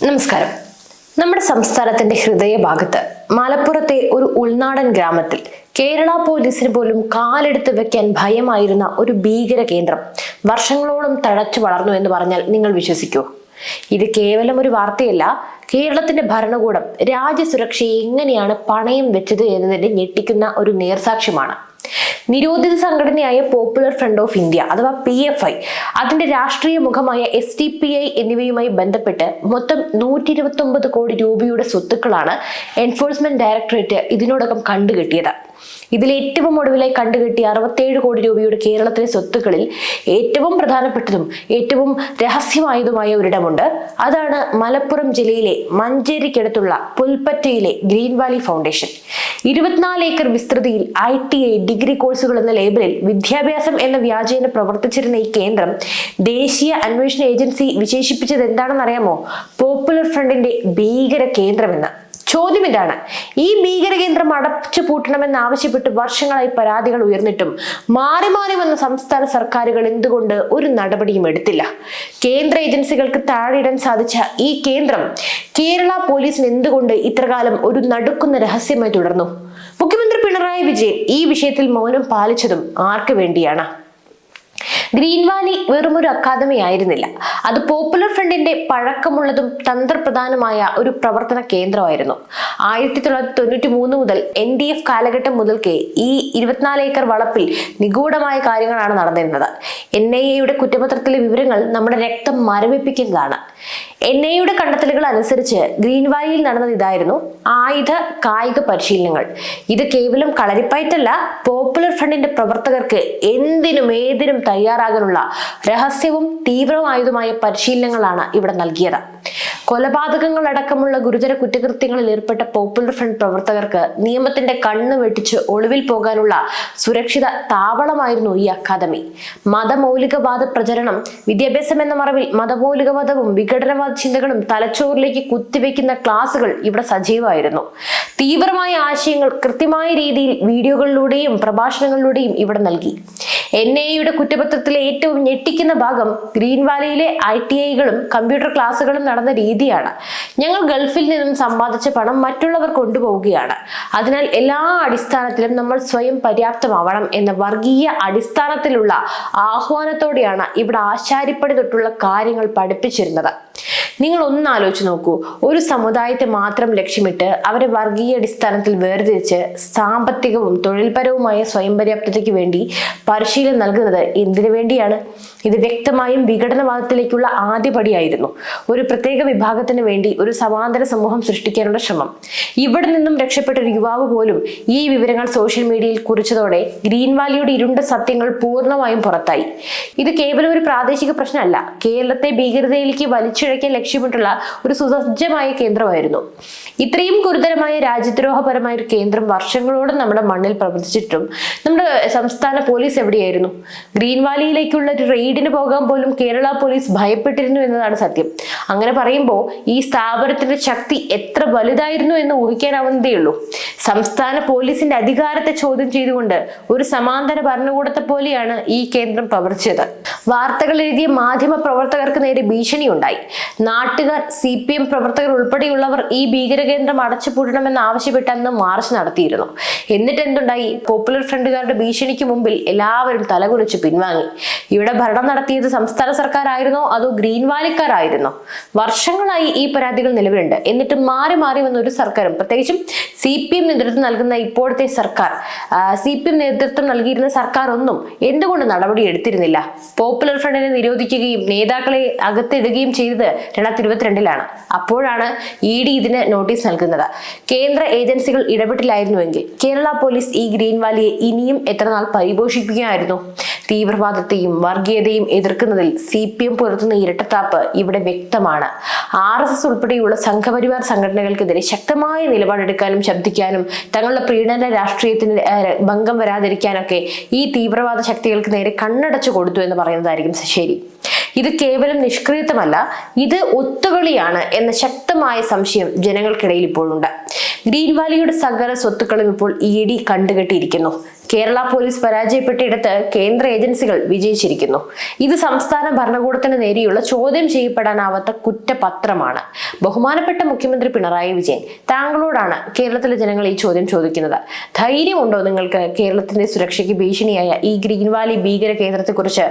നമസ്കാരം. നമ്മുടെ സംസ്ഥാനത്തിന്റെ ഹൃദയഭാഗത്ത് മലപ്പുറത്തെ ഒരു ഉൾനാടൻ ഗ്രാമത്തിൽ കേരള പോലീസിന് പോലും കാലെടുത്ത് വെക്കാൻ ഭയമായിരുന്ന ഒരു ഭീകര കേന്ദ്രം വർഷങ്ങളോളം തഴച്ചു വളർന്നു എന്ന് പറഞ്ഞാൽ നിങ്ങൾ വിശ്വസിക്കൂ. ഇത് കേവലം ഒരു വാർത്തയല്ല കേരളത്തിന്റെ ഭരണകൂടം രാജ്യസുരക്ഷയെ എങ്ങനെയാണ് പണയം വെച്ചത് എന്നതിന്റെ ഞെട്ടിക്കുന്ന ഒരു നേർസാക്ഷ്യമാണ്. നിരോധിത സംഘടനയായ പോപ്പുലർ ഫ്രണ്ട് ഓഫ് ഇന്ത്യ അഥവാ പി എഫ് ഐ അതിന്റെ രാഷ്ട്രീയ മുഖമായ എസ് ടി പി ഐ എന്നിവയുമായി ബന്ധപ്പെട്ട് മൊത്തം നൂറ്റി ഇരുപത്തി കോടി രൂപയുടെ സ്വത്തുക്കളാണ് എൻഫോഴ്സ്മെന്റ് ഡയറക്ടറേറ്റ് ഇതിനോടകം കണ്ടുകെട്ടിയത്. ഇതിൽ ഏറ്റവും ഒടുവിലായി കണ്ടുകെട്ടിയ അറുപത്തേഴ് കോടി രൂപയുടെ കേരളത്തിലെ സ്വത്തുക്കളിൽ ഏറ്റവും പ്രധാനപ്പെട്ടതും ഏറ്റവും രഹസ്യമായതുമായ ഒരിടമുണ്ട്. അതാണ് മലപ്പുറം ജില്ലയിലെ മഞ്ചേരിക്കടുത്തുള്ള പുൽപ്പറ്റയിലെ ഗ്രീൻ വാലി ഫൗണ്ടേഷൻ. ഇരുപത്തിനാല് ഏക്കർ വിസ്തൃതിയിൽ ഐ ടി ഐ ഡിഗ്രി കോഴ്സുകൾ എന്ന ലേബലിൽ വിദ്യാഭ്യാസം എന്ന വ്യാജേന പ്രവർത്തിച്ചിരുന്ന ഈ കേന്ദ്രം ദേശീയ അന്വേഷണ ഏജൻസി വിശേഷിപ്പിച്ചത് എന്താണെന്ന് അറിയാമോ പോപ്പുലർ ഫ്രണ്ടിന്റെ ഭീകര കേന്ദ്രമെന്ന്. ചോദ്യം ഇതാണ് ഈ ഭീകര കേന്ദ്രം അടച്ചു പൂട്ടണമെന്ന് ആവശ്യപ്പെട്ട് വർഷങ്ങളായി പരാതികൾ ഉയർന്നിട്ടും മാറി മാറി വന്ന സംസ്ഥാന സർക്കാരുകൾ എന്തുകൊണ്ട് ഒരു നടപടിയും എടുത്തില്ല? കേന്ദ്ര ഏജൻസികൾക്ക് താഴെയിടാൻ സാധിച്ച ഈ കേന്ദ്രം കേരള പോലീസിന് എന്തുകൊണ്ട് ഇത്രകാലം ഒരു നടുക്കുന്ന രഹസ്യമായി തുടർന്നു? മുഖ്യമന്ത്രി പിണറായി വിജയൻ ഈ വിഷയത്തിൽ മൗനം പാലിച്ചതും ആർക്ക് വേണ്ടിയാണ്? ഗ്രീൻ വാലി ഒരു അക്കാദമി ആയിരുന്നില്ല. അത് പോപ്പുലർ ഫ്രണ്ടിന്റെ പഴക്കമുള്ളതും തന്ത്രപ്രധാനമായ ഒരു പ്രവർത്തന കേന്ദ്രമായിരുന്നു. ആയിരത്തി തൊള്ളായിരത്തി തൊണ്ണൂറ്റി മൂന്ന് മുതൽ എൻ ഡി എഫ് കാലഘട്ടം മുതൽക്കേ ഈ ഇരുപത്തിനാല് ഏക്കർ വളപ്പിൽ നിഗൂഢമായ കാര്യങ്ങളാണ് നടന്നിരുന്നത്. എൻ ഐ എയുടെ കുറ്റപത്രത്തിലെ വിവരങ്ങൾ നമ്മുടെ രക്തം മരവിപ്പിക്കുന്നതാണ്. എൻ ഐയുടെ കണ്ടെത്തലുകൾ അനുസരിച്ച് ഗ്രീൻവാലിയിൽ നടന്നത് ഇതായിരുന്നു. ആയുധ കായിക പരിശീലനങ്ങൾ. ഇത് കേവലം കളരിപ്പയറ്റല്ല പോപ്പുലർ ഫ്രണ്ടിന്റെ പ്രവർത്തകർക്ക് എന്തിനും ഏതിനും തയ്യാറാകാനുള്ള രഹസ്യവും തീവ്രമായതുമായ പരിശീലനങ്ങളാണ് ഇവിടെ നൽകിയത്. കൊലപാതകങ്ങൾ അടക്കമുള്ള ഗുരുതര കുറ്റകൃത്യങ്ങളിൽ ഏർപ്പെട്ട പോപ്പുലർ ഫ്രണ്ട് പ്രവർത്തകർക്ക് നിയമത്തിന്റെ കണ്ണ് വെട്ടിച്ച് ഒളിവിൽ പോകാനുള്ള സുരക്ഷിത താവളമായിരുന്നു ഈ അക്കാദമി. മതമൗലികവാദ പ്രചരണം വിദ്യാഭ്യാസം എന്ന മറവിൽ മതമൗലികവാദവും വിഘടനവാദ ചിന്തകളും തലച്ചോറിലേക്ക് കുത്തിവെക്കുന്ന ക്ലാസുകൾ ഇവിടെ സജീവമായിരുന്നു. തീവ്രമായ ആശയങ്ങൾ കൃത്യമായ രീതിയിൽ വീഡിയോകളിലൂടെയും പ്രഭാഷണങ്ങളിലൂടെയും ഇവിടെ നൽകി. എൻ ഐയുടെ കുറ്റപത്രത്തിലെ ഏറ്റവും ഞെട്ടിക്കുന്ന ഭാഗം ഗ്രീൻ വാലിയിലെ ഐ ടി ഐകളും കമ്പ്യൂട്ടർ ക്ലാസ്സുകളും നടന്ന രീതിയാണ്. ഞങ്ങൾ ഗൾഫിൽ നിന്നും സമ്പാദിച്ച പണം മറ്റുള്ളവർ കൊണ്ടുപോവുകയാണ്. അതിനാൽ എല്ലാ അടിസ്ഥാനത്തിലും നമ്മൾ സ്വയം പര്യാപ്തമാവണം എന്ന വർഗീയ അടിസ്ഥാനത്തിലുള്ള ആഹ്വാനത്തോടെയാണ് ഇവിടെ ആശാരിപ്പടി തൊട്ടുള്ള കാര്യങ്ങൾ പഠിപ്പിച്ചിരുന്നത്. നിങ്ങൾ ഒന്ന് ആലോചിച്ച് നോക്കൂ. ഒരു സമുദായത്തെ മാത്രം ലക്ഷ്യമിട്ട് അവരെ വർഗീയ അടിസ്ഥാനത്തിൽ വേർതിരിച്ച് സാമ്പത്തികവും തൊഴിൽപരവുമായ സ്വയം പര്യാപ്തതയ്ക്ക് വേണ്ടി പരിശീലനം നൽകുന്നത് എന്തിനു വേണ്ടിയാണ്? ഇത് വ്യക്തമായും വിഘടനവാദത്തിലേക്കുള്ള ആദ്യപടിയായിരുന്നു ഒരു പ്രത്യേക വിഭാഗത്തിന് വേണ്ടി ഒരു സമാന്തര സമൂഹം സൃഷ്ടിക്കാനുള്ള ശ്രമം. ഇവിടെ നിന്നും രക്ഷപ്പെട്ട ഒരു യുവാവ് പോലും ഈ വിവരങ്ങൾ സോഷ്യൽ മീഡിയയിൽ കുറിച്ചതോടെ ഗ്രീൻ വാലിയുടെ ഇരുണ്ട സത്യങ്ങൾ പൂർണമായും പുറത്തായി. ഇത് കേവലം ഒരു പ്രാദേശിക പ്രശ്നമല്ല. കേരളത്തെ ഭീകരതയിലേക്ക് വലിച്ചിഴയ്ക്കാൻ ലക്ഷ്യമിട്ടുള്ള ഒരു സുസജ്ജമായ കേന്ദ്രമായിരുന്നു. ഇത്രയും ഗുരുതരമായ രാജ്യദ്രോഹപരമായ ഒരു കേന്ദ്രം വർഷങ്ങളോളം നമ്മുടെ മണ്ണിൽ പ്രവർത്തിച്ചിട്ടും നമ്മുടെ സംസ്ഥാന പോലീസ് എവിടെയായിരുന്നു? ഗ്രീൻ വാലിയിലേക്കുള്ള ഒരു റെയ്ഡിന് പോകാൻ പോലും കേരള പോലീസ് ഭയപ്പെട്ടിരുന്നു എന്നതാണ് സത്യം. അങ്ങനെ പറയുമ്പോൾ ഈ സ്ഥാപനത്തിന്റെ ശക്തി എത്ര വലുതായിരുന്നു എന്ന് ഊഹിക്കാനാവുന്നതേ ഉള്ളൂ. സംസ്ഥാന പോലീസിന്റെ അധികാരത്തെ ചോദ്യം ചെയ്തുകൊണ്ട് ഒരു സമാന്തര ഭരണകൂടത്തെ പോലെയാണ് ഈ കേന്ദ്രം പ്രവർത്തിച്ചത്. വാർത്തകൾ എഴുതിയ മാധ്യമ പ്രവർത്തകർക്ക് നേരെ ഭീഷണിയുണ്ടായി. നാട്ടുകാർ സി പി എം പ്രവർത്തകർ ഉൾപ്പെടെയുള്ളവർ ഈ ഭീകരകേന്ദ്രം അടച്ചുപൂട്ടണമെന്ന് ആവശ്യപ്പെട്ടെന്ന് മാർച്ച് നടത്തിയിരുന്നു. എന്നിട്ട് എന്തുണ്ടായി പോപ്പുലർ ഫ്രണ്ടുകാരുടെ ഭീഷണിക്ക് മുമ്പിൽ എല്ലാവരും തലകുനിച്ച് പിൻവാങ്ങി. ഇവിടെ ഭരണം നടത്തിയത് സംസ്ഥാന സർക്കാരായിരുന്നോ? അതോ ഗ്രീൻ വാലിക്കാരായിരുന്നോ? വർഷങ്ങളായി ഈ പരാതികൾ നിലവിലുണ്ട്. എന്നിട്ട് മാറി മാറി വന്ന ഒരു സർക്കാരും പ്രത്യേകിച്ചും സി പി എം നേതൃത്വം നൽകുന്ന ഇപ്പോഴത്തെ സർക്കാർ സി പി എം നേതൃത്വം നൽകിയിരുന്ന സർക്കാർ ഒന്നും എന്തുകൊണ്ട് നടപടി എടുത്തിരുന്നില്ല? പോപ്പുലർ ഫ്രണ്ടിനെ നിരോധിക്കുകയും നേതാക്കളെ അകത്തിടുകയും ചെയ്തത് രണ്ടായിരത്തി ഇരുപത്തിരണ്ടിലാണ്. അപ്പോഴാണ് ഇ ഡി ഇതിന് നോട്ടീസ് നൽകുന്നത്. കേന്ദ്ര ഏജൻസികൾ ഇടപെട്ടില്ലായിരുന്നുവെങ്കിൽ കേരള പോലീസ് ഈ ഗ്രീൻവാലിയെ ഇനിയും എത്ര നാൾ പരിപോഷിപ്പിക്കുകയായിരുന്നു തീവ്രവാദത്തെയും വർഗീയതയും എതിർക്കുന്നതിൽ സി പി എം പുലർത്തുന്ന ഇരട്ടത്താപ്പ് ഇവിടെ വ്യക്തമാണ്. ആർ എസ് എസ് ഉൾപ്പെടെയുള്ള സംഘപരിവാർ സംഘടനകൾക്കെതിരെ ശക്തമായ നിലപാടെടുക്കാനും ശബ്ദിക്കാനും തങ്ങളുടെ പ്രീണന രാഷ്ട്രീയത്തിന് ഭംഗം വരാതിരിക്കാനൊക്കെ ഈ തീവ്രവാദ ശക്തികൾക്ക് നേരെ കണ്ണടച്ചു കൊടുത്തു എന്ന് പറയുന്നതായിരിക്കും ശരി. ഇത് കേവലം നിഷ്ക്രിയത്വമല്ല ഇത് ഒത്തുകളിയാണ് എന്ന ശക്തമായ സംശയം ജനങ്ങൾക്കിടയിൽ ഇപ്പോഴുണ്ട്. ഗ്രീൻ വാലിയുടെ സകല സ്വത്തുക്കളും ഇപ്പോൾ ഇ ഡി കണ്ടുകെട്ടിയിരിക്കുന്നു. കേരള പോലീസ് പരാജയപ്പെട്ടിടത്ത് കേന്ദ്ര ഏജൻസികൾ വിജയിച്ചിരിക്കുന്നു. ഇത് സംസ്ഥാന ഭരണകൂടത്തിന് നേരെയുള്ള ചോദ്യം ചെയ്യപ്പെടാനാവാത്ത കുറ്റപത്രമാണ്. ബഹുമാനപ്പെട്ട മുഖ്യമന്ത്രി പിണറായി വിജയൻ താങ്കളോടാണ് കേരളത്തിലെ ജനങ്ങൾ ഈ ചോദ്യം ചോദിക്കുന്നത്. ധൈര്യമുണ്ടോ നിങ്ങൾക്ക് കേരളത്തിന്റെ സുരക്ഷയ്ക്ക് ഭീഷണിയായ ഈ ഗ്രീൻ വാലി ഭീകര കേന്ദ്രത്തെക്കുറിച്ച്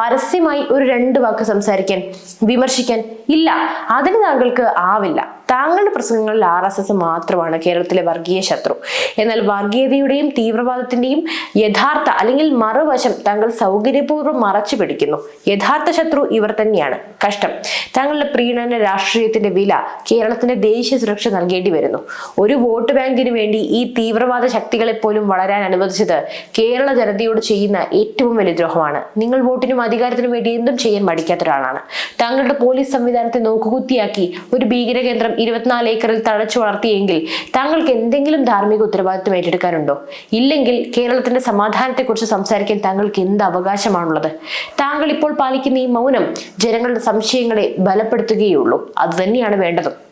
പരസ്യമായി ഒരു രണ്ട് വാക്ക് സംസാരിക്കാൻ വിമർശിക്കാൻ ഇല്ല. അതിന് താങ്കൾക്ക് ആവില്ല. താങ്കളുടെ പ്രസംഗങ്ങളിൽ ആർ എസ് എസ് മാത്രമാണ് കേരളത്തിലെ വർഗീയ ശത്രു. എന്നാൽ വർഗീയതയുടെയും തീവ്രവാദത്തിന്റെയും യഥാർത്ഥ അല്ലെങ്കിൽ മറുവശം താങ്കൾ സൗകര്യപൂർവം മറച്ചു പിടിക്കുന്നു. യഥാർത്ഥ ശത്രു ഇവർ തന്നെയാണ്. കഷ്ടം. താങ്കളുടെ പ്രീണന രാഷ്ട്രീയത്തിന്റെ വില കേരളത്തിന്റെ ദേശീയ സുരക്ഷ നൽകേണ്ടി വരുന്നു. ഒരു വോട്ട് ബാങ്കിന് വേണ്ടി ഈ തീവ്രവാദ ശക്തികളെ പോലും വളരാൻ അനുവദിച്ചത് കേരള ജനതയോട് ചെയ്യുന്ന ഏറ്റവും വലിയ ദ്രോഹമാണ്. നിങ്ങൾ വോട്ടിനും അധികാരത്തിനും വേണ്ടി എന്തും ചെയ്യാൻ മടിക്കാത്ത ഒരാളാണ് താങ്കളുടെ പോലീസ് സംവിധാനത്തെ നോക്കുകുത്തിയാക്കി ഒരു ഭീകര കേന്ദ്രം ഇരുപത്തിനാല് ഏക്കറിൽ തഴച്ചു വളർത്തിയെങ്കിൽ താങ്കൾക്ക് എന്തെങ്കിലും ധാർമ്മിക ഉത്തരവാദിത്വം ഏറ്റെടുക്കാനുണ്ടോ? ഇല്ലെങ്കിൽ കേരളത്തിന്റെ സമാധാനത്തെക്കുറിച്ച് സംസാരിക്കാൻ താങ്കൾക്ക് എന്ത് അവകാശമാണുള്ളത്? താങ്കൾ ഇപ്പോൾ പാലിക്കുന്ന ഈ മൗനം ജനങ്ങളുടെ സംശയങ്ങളെ ബലപ്പെടുത്തുകയുള്ളൂ അത് തന്നെയാണ് വേണ്ടതും.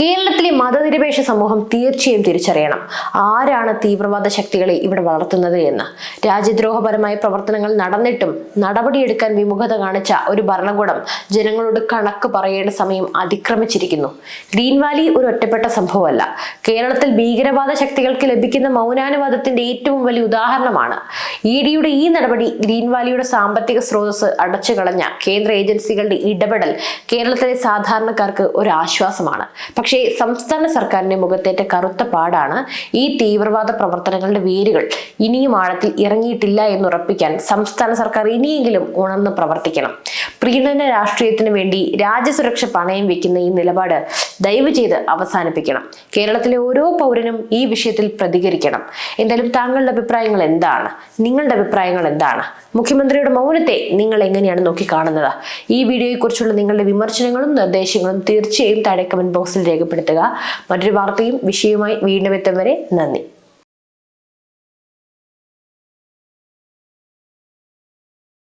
കേരളത്തിലെ മതനിരപേക്ഷ സമൂഹം തീർച്ചയായും തിരിച്ചറിയണം. ആരാണ് തീവ്രവാദ ശക്തികളെ ഇവിടെ വളർത്തുന്നത് എന്ന്? രാജ്യദ്രോഹപരമായ പ്രവർത്തനങ്ങൾ നടന്നിട്ടും നടപടിയെടുക്കാൻ വിമുഖത കാണിച്ച ഒരു ഭരണകൂടം ജനങ്ങളോട് കണക്ക് പറയേണ്ട സമയം അതിക്രമിച്ചിരിക്കുന്നു. ഗ്രീൻ വാലി ഒരു ഒറ്റപ്പെട്ട സംഭവമല്ല. കേരളത്തിൽ ഭീകരവാദ ശക്തികൾക്ക് ലഭിക്കുന്ന മൗനാനുവാദത്തിന്റെ ഏറ്റവും വലിയ ഉദാഹരണമാണ്. ഇ ഡിയുടെ ഈ നടപടി ഗ്രീൻ വാലിയുടെ സാമ്പത്തിക സ്രോതസ് അടച്ചു കളഞ്ഞ കേന്ദ്ര ഏജൻസികളുടെ ഇടപെടൽ കേരളത്തിലെ സാധാരണക്കാർക്ക് ഒരു ആശ്വാസമാണ്. പക്ഷേ സംസ്ഥാന സർക്കാരിന്റെ മുഖത്തേറ്റ കറുത്ത പാടാണ് ഈ തീവ്രവാദ പ്രവർത്തനങ്ങളുടെ വേരുകൾ. ഇനിയും ആഴത്തിൽ ഇറങ്ങിയിട്ടില്ല എന്നുറപ്പിക്കാൻ സംസ്ഥാന സർക്കാർ ഇനിയെങ്കിലും ഉണർന്ന് പ്രവർത്തിക്കണം. പ്രീണന രാഷ്ട്രീയത്തിന് വേണ്ടി രാജ്യസുരക്ഷ പണയം വെക്കുന്ന ഈ നിലപാട് ദയവ് ചെയ്ത് അവസാനിപ്പിക്കണം. കേരളത്തിലെ ഓരോ പൗരനും ഈ വിഷയത്തിൽ പ്രതികരിക്കണം. എന്തായാലും താങ്കളുടെ അഭിപ്രായങ്ങൾ എന്താണ്? നിങ്ങളുടെ അഭിപ്രായങ്ങൾ എന്താണ്? മുഖ്യമന്ത്രിയുടെ മൗനത്തെ നിങ്ങൾ എങ്ങനെയാണ് നോക്കി കാണുന്നത് ഈ വീഡിയോയെക്കുറിച്ചുള്ള നിങ്ങളുടെ വിമർശനങ്ങളും നിർദ്ദേശങ്ങളും തീർച്ചയായും താഴെ കമന്റ് ബോക്സിൽ രേഖപ്പെടുത്തുക. മറ്റൊരു വാർത്തയും വിഷയവുമായി വീണ്ടും എത്തും വരെ നന്ദി.